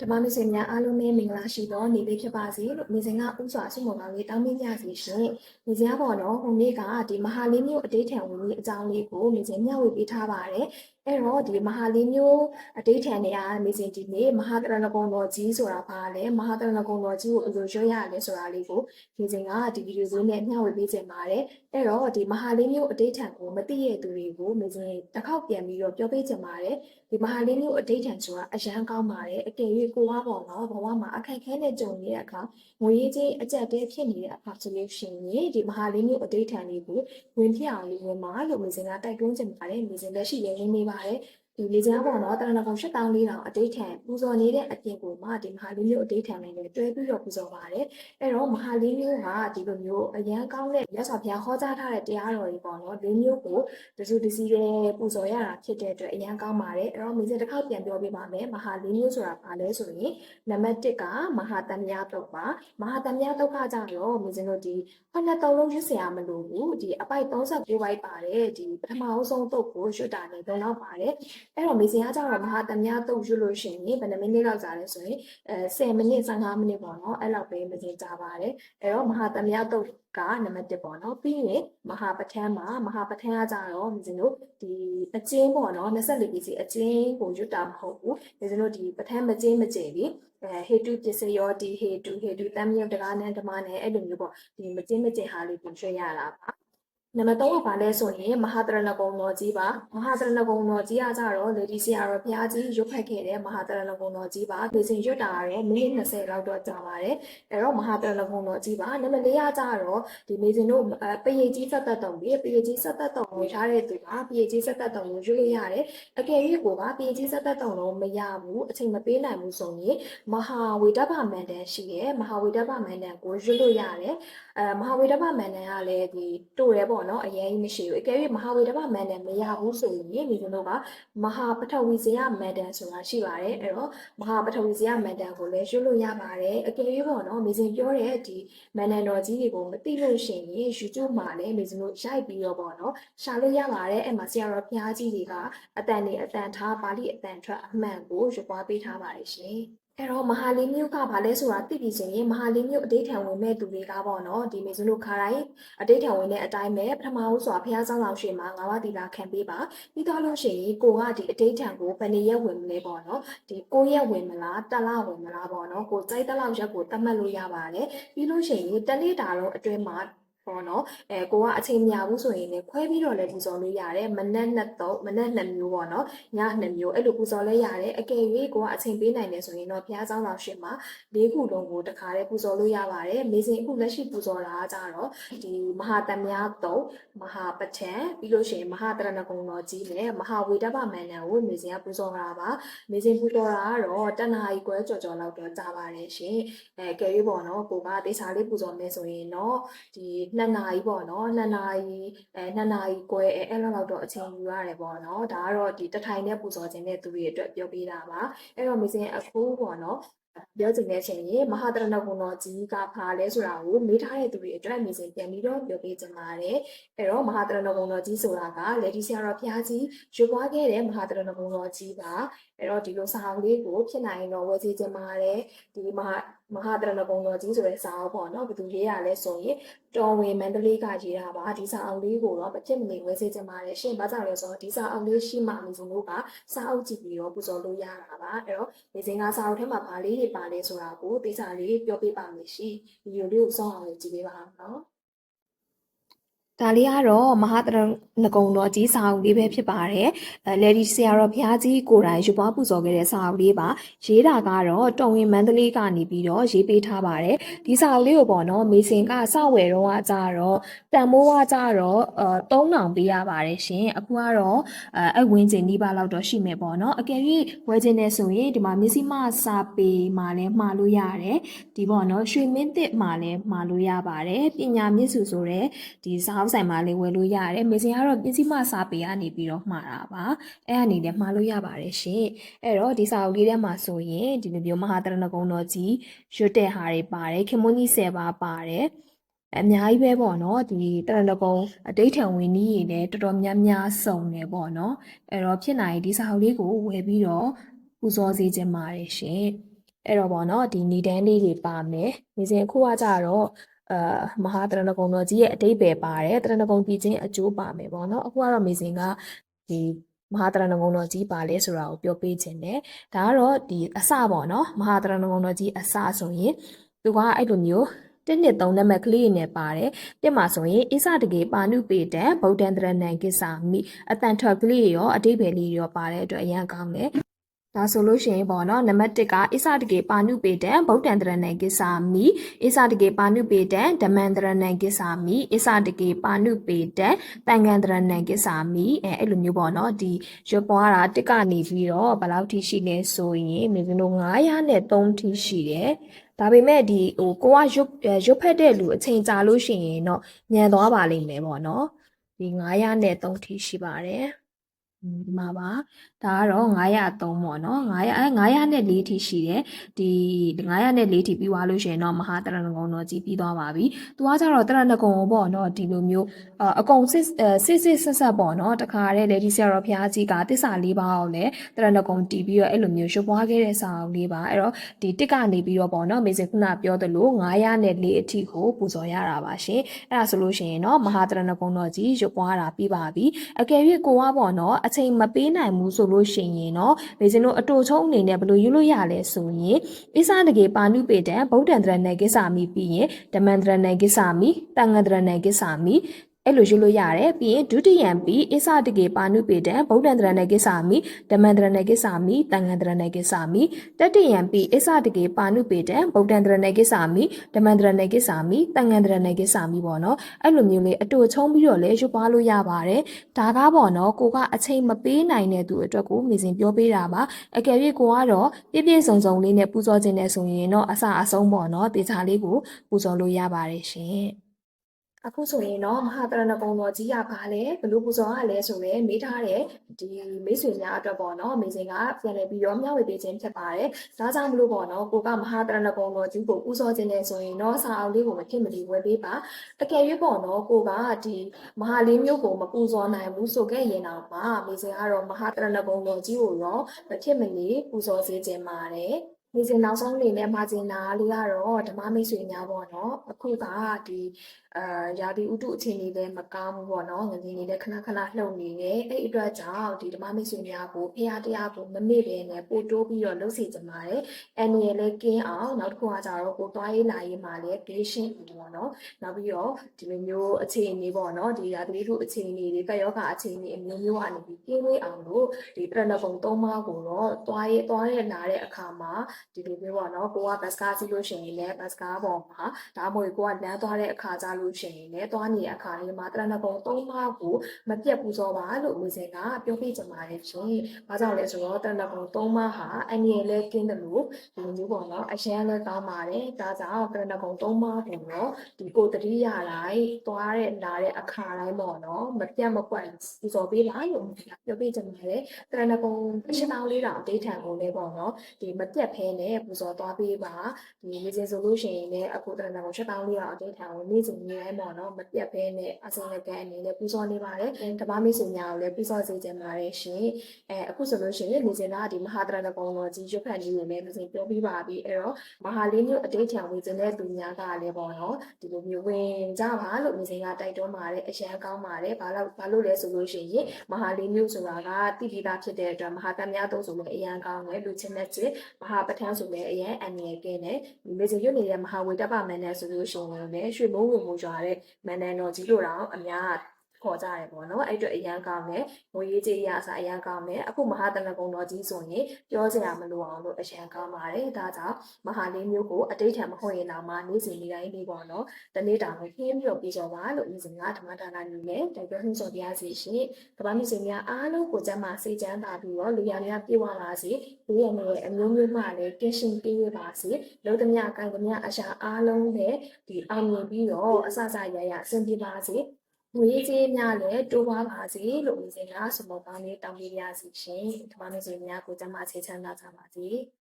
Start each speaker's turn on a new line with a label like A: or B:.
A: ဓမ္မမစင်များအားလုံးပဲမင်္ဂလာရှိသောနေ့လေးဖြစ်ပါစေလို့မိစဉ်ကဥစွာဆုမွန်ကောင်းလေးတောင်းပေးကြစီရှင်မိစဉ်ကပေါ့နော်ဟိုနေ့ကဒီမဟာလေးမျိုးအတိတ်ထံဝင်ကြီးအကြောင်းလေးကိုမိစဉ်မျှဝေပေးထားပါတယ် အဲ့တော့ဒီမဟာလေးမျိုးအတိတ်ထံတွေကမိစဉ်ဒီနေ့မဟာတရဏဂုံတော်ကြီးဆိုတာပါလဲမဟာတရဏဂုံတော်ကြီးကိုဘယ်လိုရွတ်ရလဲဆိုတာလေးကိုမိစဉ်ကဒီဗီဒီယိုလေးနဲ့မျှဝေပေးခြင်းပါတယ်အဲ့တော့ဒီမဟာလေးမျိုးအတိတ်ထံကိုမသိရတဲ့သူတွေကိုမိစဉ်တစ်ခေါက်ပြန်ပြီးတော့ပြောပေးခြင်းပါတယ်ဒီမဟာလေးမျိုးအတိတ်ထန်ဆိုတာအရန်ကောင်းပါတယ်အကယ်၍ကိုကပေါ့နော်ဘဝမှာအခက်အခဲနဲ့ကြုံနေတဲ့အခါငွေရေးချင်းအကြက်တဲဖြစ်နေတဲ့အခါဆိုလို့ရှိရင်ဒီမဟာလေးမျိုးအတိတ်ထန်လေးကိုဝင်ဖြစ်အောင်လေးဝင်ပါလို့မိစဉ်ကတိုက်တွန်းချင်ပါတယ်မိစဉ်လက်ရှိရင်းနေပါတယ် ဒီလေချမ်းပေါ်တော့တရဏဂုံ14000အတိတ်ထံပူဇော်နေတဲ့အပြင်ကိုမှဒီမဟာလေးမျိုးအတိတ်ထံနဲ့လည်းတွဲပြီးတော့ပူဇော်ပါတယ်။အဲတော့မဟာလေးမျိုးကဒီလိုမျိုးအရန်ကောင်းတဲ့ရသော်ဘုရားဟောကြားထားတဲ့တရားတော်တွေပေါ့နော်။လေးမျိုးကိုတစုတစည်းနဲ့ပူဇော်ရတာဖြစ်တဲ့အတွက်အရန်ကောင်းပါတယ်။အဲတော့မိစေတစ်ခါပြန်ပြောပြပါမယ်။မဟာလေးမျိုးဆိုတာဘာလဲဆိုရင်နံပါတ်1ကမဟာတမယတုတ်ပါ။မဟာတမယတုတ်ကကြတော့မိစေတို့ဒီခုနှစ်သုံးလုံးရွတ်ဆရာမလို့ဘူး။ဒီအပိုက်39ပိုက်ပါတယ်။ဒီပထမအဆုံးတုတ်ကိုရွတ်တာနဲ့ဘုံတော့ပါတယ်။အဲ့တော့မိစကကြတော့မဟာတမယတုတ်ရွတ်လို့ရှိရင်ဘယ်နှမိနစ်လောက်ကြာလဲဆိုရင်အဲ10မိနစ်15မိနစ်ပေါ့နော်အဲ့လောက်ပဲမိစကြာပါတယ်အဲ့တော့မဟာတမယတုတ်ကနံပါတ်1ပေါ့နော်ပြီးရင်မဟာပဋ္ဌာန်းမှာမဟာပဋ္ဌာန်းကကြတော့မြင်တို့ဒီအကျဉ်းပေါ့နော်24 pc အကျဉ်းကိုရွတ်တာမဟုတ်ဘူးမြင်တို့ဒီပဋ္ဌာန်းမကျဉ်းမကျယ်ပြီးအဲဟေတုပစ္စယောဒီဟေတုဟေတုတမ်းမြုပ်တကားနဲ့ဓမ္မနဲ့အဲ့လိုမျိုးပေါ့ဒီမကျဉ်းမကျယ်ဟာလေးကိုရွှေ့ရတာပါ နံပါတ်3ကဘာလဲဆိုရင်မဟာတရဏဂုံတော်ကြီးပါမဟာတရဏဂုံတော်ကြီးအားကြတော့လေဒီဆရာတော်ဘုရားကြီးရွတ်ဖက်ခဲ့တဲ့မဟာတရဏဂုံတော်ကြီးပါဒီစဉ်ရွတ်တာရဲမိနစ်20လောက်တော့ကြာပါတယ်အဲ့တော့မဟာတရဏဂုံတော်ကြီးပါနံပါတ်4ကကြတော့ဒီမေဇင်တို့အဲပရိတ်ကြီးဆက်သက်တုံပြီးပရိတ်ကြီးဆက်သက်တုံကိုထားတဲ့သူကပရိတ်ကြီးဆက်သက်တုံကိုရွေးလို့ရတယ်အကယ်၍ကိုကပရိတ်ကြီးဆက်သက်တုံလုံးမရဘူးအချိန်မပေးနိုင်ဘူးဆိုရင်မဟာဝေဒဗမန္တန်ရှိရဲ့မဟာဝေဒဗမန္တန်ကိုရွေးလို့ရတယ်အဲမဟာဝေဒဗမန္တန်ကလည်းဒီတို့ရဲပေါ့နော်အရင်ကြီးမရှိဘူးအကယ်၍မဟာဝေဒဗမန္တန်မရဘူးဆိုရင်မေဇင်တို့ကမဟာပထဝီဇယမန္တန်ဆိုတာရှိပါတယ်အဲ့တော့မဟာပထဝီဇယမန္တန်ကိုလည်းရွေးလို့ရပါတယ်အကယ်၍ပေါ့နော်မေဇင်ပြောတဲ့ဒီမန်နန်တော်ကြီးတွေကိုမသိလို့ရှိရင် YouTube မှာလည်းမေဇင်တို့ရိုက်ပြီးတော့ပေါ့နော်ရှာလို့ရပါတယ်အဲ့မှာဆရာတော်ဘုရားကြီးတွေကအတန်နေအတန်ထားပါဠိအတန်ထွက်အမှန်ကိုရွပွားပေးထားပါတယ်ရှင် အဲ့တော့မဟာလေးမျိုးကဘာလဲဆိုတာသိပြီဆိုရင်မဟာလေးမျိုးအတိတ်ထံဝင်မဲ့သူတွေကပေါ့နော်ဒီမေဇင်တို့ခါတိုင်းအတိတ်ထံဝင်တဲ့အတိုင်းပဲပထမဦးစွာဘုရားဆောင်ဆောင်ရှင်မှာငါးပါးတီလာခံပေးပါပြီးတော့လို့ရှိရင်ကိုကဒီအတိတ်ထံကိုဘယ်နေရက်ဝင်မလဲပေါ့နော်ဒီကိုရက်ဝင်မလားတစ်လဝင်မလားပေါ့နော်ကိုစိုက်တစ်လောက်ရက်ကိုသတ်မှတ်လို့ရပါတယ်ပြီးလို့ရှိရင်တနေ့တာတော့အတွင်းမှာ ပေါ့နော်အဲကိုကအချိန်မရဘူးဆိုရင်လည်းခွဲပြီးတော့လည်းပူဇော်လို့ရတယ်မနက်နှစ်တော့မနက်နှစ်မျိုးပေါ့နော်ညနှစ်မျိုးအဲ့လိုပူဇော်လဲရတယ်အကယ်၍ကိုကအချိန်ပေးနိုင်တယ်ဆိုရင်တော့ဘုရားဆောင်တော်ရှင်မှာ၄ခုလုံးကိုတခါတည်းပူဇော်လို့ရပါတယ်မေစဉ်အခုလက်ရှိပူဇော်တာကကြတော့ဒီမဟာတမယတုံမဟာပဋ္ဌံပြီးလို့ရှိရင်မဟာတရဏဂုံတော်ကြီးနဲ့မဟာဝေဒဗမန္တန်ကိုမေစဉ်ကပူဇော်တာပါမေစဉ်ပူဇော်တာကတော့တဏှာကြီးကွဲကြော်ကြော်လောက်တော့ကြာပါတယ်ရှင်အဲကယ်၍ပေါ့နော်ကိုကတေချာလေးပူဇော်မယ်ဆိုရင်တော့ဒီနှစ်နာရီပေါ့နော်နှစ်နာရီအဲနှစ်နာရီကွဲအဲအဲ့လောက်တော့အချိန်ယူရတယ်ပေါ့နော်ဒါကတော့ဒီတထိုင်နဲ့ပူဇော်ခြင်းတဲ့သူတွေအတွက်ပြောပေးတာပါအဲ့တော့မေစဉ်အခုပေါ့နော်ပြောချင်တဲ့အချိန်ကြီးမဟာတရဏဂုံတော်ကြီးကဖာလဲဆိုတာကိုမေးထားတဲ့သူတွေအတွက်အမြင်စဉ်ပြန်ပြီးတော့ပြောပေးချင်ပါတယ်အဲ့တော့မဟာတရဏဂုံတော်ကြီးဆိုတာကလက်ဒီဆရာတော်ဘုရားကြီးရွပွားခဲ့တဲ့မဟာတရဏဂုံတော်ကြီးပါအဲ့တော့ဒီလိုစာအုပ်လေးကိုဖြစ်နိုင်ရင်တော့ဝယ်စီချင်ပါတယ်ဒီမဟာ မဟာတရဏဂုံတော်ကြီးဆိုတဲ့စာအုပ်ပေါ့နော်ဘယ်သူရေးရလဲဆိုရင်တော်ဝင်မန္တလေးကရေးတာပါဒီစာအုပ်လေးကိုတော့မဖြစ်မနေဝယ်စီချင်ပါတယ်ရှင်ဘာကြောင့်လဲဆိုတော့ဒီစာအုပ်လေးရှိမှအမြင်စဉ်တို့ကစာအုပ်ကြည့်ပြီးတော့ပူဇော်လို့ရတာပါအဲ့တော့ဒီစင်ကစာအုပ်ထဲမှာဗာလေးတွေပါလဲဆိုတာကိုသိစာလေးပြောပြပါမယ်ရှင်ဗီဒီယိုလေးကိုစောင့်အောင်ကြည့်ပေးပါအောင်နော် ဒါလေးကတော့မဟာတရဏဂုံတော်ကြီးစာအုပ်လေးပဲဖြစ်ပါတယ်အဲလေဒီဆရာတော်ဘုရားကြီးကိုယ်တိုင်ယူပွားပူဇော်ခဲ့တဲ့စာအုပ်လေးပါရေးတာကတော့တော်ဝင်မန္တလေးကနေပြီးတော့ရေးပေးထားပါတယ်ဒီစာအုပ်လေးကိုပေါ့နော်မေစင်ကစဝယ်တော့ကကြတော့တန်မိုးကကြတော့အဲ3000ပေးရပါတယ်ရှင်အခုကတော့အဲအဲ့ဝင်းကျင်ဒီပါလောက်တော့ရှိမယ်ပေါ့နော်အကယ်၍ဝယ်ခြင်းနဲ့ဆိုရင်ဒီမှာမျက်စိမစာပေမှာလည်းမှာလို့ရတယ်ဒီပေါ့နော်ရွှေမင်းတစ်မှာလည်းမှာလို့ရပါတယ်ပညာမြင့်စုဆိုတဲ့ဒီစာအုပ်ဆိုင်မှာလည်းဝယ်လို့ရတယ်မေစင်ကတော့မျက်စိမစာပေကနေပြီးတော့မှာတာပါအဲ့အနေနဲ့မှာလို့ရပါတယ်ရှင်အဲ့တော့ဒီစာအုပ်လေးထဲမှာဆိုရင်ဒီလိုမျိုးမဟာတရဏဂုံတော်ကြီးရွတ်တဲ့ဟာတွေပါတယ်ခင်မွန်းကြီး10ပါးပါတယ်အများကြီးပဲပေါ့နော်ဒီတရဏဂုံအတိတ်ထံဝင်ကြီးတွေလည်းတော်တော်များများစုံနေပေါ့နော်အဲ့တော့ဖြစ်နိုင်ဒီစာအုပ်လေးကိုဝယ်ပြီးတော့ပူဇော်စေခြင်းပါတယ်ရှင်အဲ့တော့ပေါ့နော်ဒီဏ္ဍန်လေးတွေပါမယ်နေစဉ်အခုကကြတော့ အာမဟာတရဏဂုံတော်ကြီးရဲ့အတိတ်ပဲပါတယ်တရဏဂုံပြည်ချင်းအကျိုးပါမယ်ပေါ့နော်အခုကတော့မေစဉ်ကဒီမဟာတရဏဂုံတော်ကြီးပါလဲဆိုတာကိုပြောပေးခြင်းတယ်ဒါကတော့ဒီအစပေါ့နော်မဟာတရဏဂုံတော်ကြီးအစဆိုရင်သူကအဲ့လိုမျိုးတစ်နှစ်သုံးနံပါတ်ကလေးနဲ့ပါတယ်တစ်မှာဆိုရင်ဣစတကေပါဏုပေတံဗုဒ္ဓံတရဏံကိစ္ဆာမိအတန်ထွက်ကလေးရောအတိတ်ပဲလေးရောပါတဲ့အတွက်အရင်ကောင်းတယ် ဒါဆိုလို့ရှိရင်ပေါ့နော်နံပါတ်1ကဣစတကေပါဏုပေတံဗုဒ္ဓံတရဏံကိစ္ဆာမိဣစတကေပါဏုပေတံဓမ္မံတရဏံကိစ္ဆာမိဣစတကေပါဏုပေတံတန်ခံတရဏံကိစ္ဆာမိအဲအဲ့လိုမျိုးပေါ့နော်ဒီရွပွားတာတစ်ကနေပြီးတော့ဘယ်လောက်ထိရှိလဲဆိုရင်မြေကတို့900နဲ့3ထိရှိတယ်ဒါပေမဲ့ဒီဟိုကိုကရွတ်အဲရွတ်ဖက်တဲ့လူအချိန်ကြာလို့ရှိရင်တော့ညံသွားပါလိမ့်မယ်ပေါ့နော်ဒီ900နဲ့3ထိရှိပါတယ်อืมဒီမှာပါ ဒါကတော့903ပေါ့နော်900အဲ900နဲ့4ထိရှိတယ်ဒီ900နဲ့4ထိပြီးသွားလို့ရှိရင်တော့မဟာတရဏဂုံတော်ကြီးပြီးသွားပါပြီသူကကြတော့တရဏဂုံကိုပေါ့နော်ဒီလိုမျိုးအအကုန်စစ်စစ်စစ်ဆက်ဆက်ပေါ့နော်တခါတည်းလေဒီဆရာတော်ဘုရားကြီးကတစ္ဆာလေးပါးအောင်လေတရဏဂုံတီးပြီးတော့အဲ့လိုမျိုးရွှွားခဲ့တဲ့စာအုပ်လေးပါအဲ့တော့ဒီတစ်ကနေပြီးတော့ပေါ့နော်မေဇင်ခုနပြောသလို900နဲ့4အထိကိုပူဇော်ရတာပါရှင်အဲ့ဒါဆိုလို့ရှိရင်တော့မဟာတရဏဂုံတော်ကြီးရွှွားတာပြီးပါပြီအကယ်၍ကိုကပေါ့နော်အချိန်မပေးနိုင်ဘူးဆိုလို့ရှိရင်တော့မေဇင်တို့အတူချုံအနေနဲ့ဘယ်လိုယူလို့ရလဲဆိုရင်ဣစာတကေပါဏုပေတံဗုဒ္ဓံတရဏေကိစ္ဆာမိပြီးရင်ဓမ္မံတရဏေကိစ္ဆာမိတန်ငံတရဏေကိစ္ဆာမိ အဲ့လိုယူလို့ရတယ်ပြီးရင်ဒုတိယံပြီးအစ္ဆတကေပါဏုပေတံဗုဒ္ဓံတရဏေကိစ္ဆာမိဓမ္မံတရဏေကိစ္ဆာမိတန်ငံတရဏေကိစ္ဆာမိတတိယံပြီးအစ္ဆတကေပါဏုပေတံဗုဒ္ဓံတရဏေကိစ္ဆာမိဓမ္မံတရဏေကိစ္ဆာမိတန်ငံတရဏေကိစ္ဆာမိပေါ့နော်အဲ့လိုမျိုးလေးအတူချုံပြီးတော့လဲယူပွားလို့ရပါတယ်ဒါကပေါ့နော်ကိုကအချိန်မပေးနိုင်တဲ့သူအတွက်ကိုမိစဉ်ပြောပေးတာပါအကယ်၍ကိုကတော့ပြည့်ပြည့်စုံစုံလေးနဲ့ပူဇော်ခြင်းနဲ့ဆိုရင်တော့အစအဆုံးပေါ့နော်တေချာလေးကိုပူဇော်လို့ရပါတယ်ရှင် အခုဆိုရင်တော့မဟာတရဏဂုံတော်ကြီးရပါလေဘလို့ပူဇော်ရလဲဆိုရဲမေးထားတဲ့ဒီမိတ်ဆွေများအတွက်ပေါ့နော်မိစဉ်ကပြန်လည်ပြီးတော့မျှဝေပေးခြင်းဖြစ်ပါတယ်ဒါကြောင့်မလို့ပေါ့နော်ကိုကမဟာတရဏဂုံတော်ကြီးကိုပူဇော်ခြင်းနဲ့ဆိုရင်တော့စာအုပ်လေးကိုမဖြစ်မနေဝယ်ပေးပါအကယ်၍ပေါ့နော်ကိုကဒီမဟာလေးမျိုးကိုမပူဇော်နိုင်ဘူးဆိုခဲ့ရင်တော့မှမိစဉ်ကတော့မဟာတရဏဂုံတော်ကြီးကိုတော့မဖြစ်မနေပူဇော်စေခြင်းပါတယ်ဒီစင်နောက်ဆုံးအနေနဲ့မှာကျင်တာလေးကတော့ဓမ္မမိတ်ဆွေများပေါ့နော်အခုကဒီအာရာဒီဥတုအခြေအနေလည်းမကောင်းဘူးပေါ့နော်ငလင်းနေလည်းခဏခဏလှုပ်နေတယ်အဲ့အတွက်ကြောင့်ဒီဓမ္မမိတ်ဆွေများကိုဖရာတရားကိုမမေ့ဘဲနဲ့ပို့တိုးပြီးတော့လှုပ်စီကြပါတယ်အန်ရီလည်းကင်းအောင်နောက်တစ်ခုကကြတော့ကိုသွားရေးလာရေးမှာလည်း patient ပေါ့နော်နောက်ပြီးတော့ဒီလိုမျိုးအခြေအနေပေါ့နော်ဒီရာဒီဥတုအခြေအနေတွေကယောဂအခြေအနေအမျိုးမျိုးကနေပြီးကင်းဝေးအောင်လို့ဒီပြဏပုံသုံးပါးကိုတော့သွားရေးသွားရလာတဲ့အခါမှာဒီလိုမျိုးပေါ့နော်ကိုကဘတ်စကားစီးလို့ရှိရင်လည်းဘတ်စကားပေါ်မှာဒါမှမဟုတ်ကိုကလမ်းသွားတဲ့အခါကြလို့ရှိရင်လည်းသွားနေတဲ့အခါလေးမှာတရဏဂုံသုံးပါးကိုမပြတ်ပူဇော်ပါလို့ဦးစင်ကပြောပြချင်ပါတယ်ရှင်။ဘာကြောင့်လဲဆိုတော့တရဏဂုံသုံးပါးဟာအနည်းလည်းကင်းတယ်လို့ဒီလိုမျိုးပေါ့နော်အရန်လည်းကောင်းပါတယ်။ဒါကြောင့်တရဏဂုံသုံးပါးကိုတော့ဒီကိုတတိယတိုင်းသွားတဲ့လာတဲ့အခါတိုင်းပေါ့နော်မပြတ်မကွက်ပူဇော်ပေးပါလို့ပြောပြချင်ပါတယ်။တရဏဂုံရှင်းအောင်လေးတော့အတိတ်ထံကိုလည်းပေါ့နော်ဒီမပြတ်ဖဲနဲ့ပူဇော်သွားပေးပါဒီနေစဉ်ဆိုလို့ရှိရင်လည်းအခုတရဏဂုံရှင်းအောင်လေးတော့အတိတ်ထံကိုနေ့စဉ်နေ့တိုင်းပေါ့နော်မပြတ်ဖဲနဲ့အစိမ့်လက်ကန်အနေနဲ့ပူဇော်နေပါတယ်ဓမ္မမိတ်ဆွေများကိုလည်းပူဇော်စေချင်ပါတယ်ရှင်အဲအခုဆိုလို့ရှိရင်နေစဉ်ကဒီမဟာတရဏဂုံတော်ကြီးရွတ်ဖတ်နေနေလည်းပြင်ပြောပြီးပါပြီအဲ့တော့မဟာလေးမျိုးအတိတ်ထံဝင်ခြင်းတဲ့သူများကလည်းပေါ့နော်ဒီလိုမျိုးဝင်ကြပါလို့နေစဉ်ကတိုက်တွန်းပါတယ်အရန်ကောင်းပါတယ်ဘာလို့ဘာလို့လဲဆိုလို့ရှိရင်မဟာလေးမျိုးဆိုတာကတိပိတာဖြစ်တဲ့အတွက်မဟာတမများသုံးဆိုလို့အရန်ကောင်းတယ်လူချင်းနဲ့ချစ်မဟာပဋ္ဌာန်းဆိုလည်းအရန်အန်ရယ်ကင်းတယ်ဒီမေဇရွတ်နေတဲ့မဟာဝေတ္တပမန်နဲ့ဆိုလို့ရှိရင်လည်းရွှေမုံဝင်မှုကြွားတဲ့မန်နန်တော်ကြီးလို့တော့အများ ခေါ်ကြရပေါ့နော်အဲ့အတွက်အရန်ကောင်းတယ်ငွေရေးကြေးရအစားအရန်ကောင်းတယ်အခုမဟာတလကုံတော်ကြီးဆိုရင်ပြောစရာမလိုအောင်လို့အရန်ကောင်းပါတယ်ဒါကြောင့်မဟာလေးမျိုးကိုအတိတ်ထံမဟုတ်ရင်တော့မှနေ့စဉ်နေ့တိုင်းလေးပေါ့နော်တနေ့တာကိုခင်းပြီးတော့ပြီးကြပါလို့ဤစဉ်ကဓမ္မဒါနနေနဲ့တိုက်တွန်းနှိမ့်ဆော်ပြရစီရှင်ကမ္ဘာမျိုးစင်များအားလုံးကိုကျမ်းမာစေချမ်းသာပြီးတော့လူရများပြေဝလာစေလူရများအမျိုးမျိုးမှလည်းကင်းရှင်းပြေးပါစေလုံသမျှကံသမျှအရာအားလုံးနဲ့ဒီအောင်မြင်ပြီးတော့အဆအဆရရအဆင်ပြေပါစေ ငွေကြေးများလည်းတိုးပွားပါစေလို့ဦးစင်ကဆုမကောင်းလေးတောင်းပေးပါစီရှင်။ဓမ္မမျိုးစင်များကိုကျမ်းမာချေချမ်းသာကြပါစေ။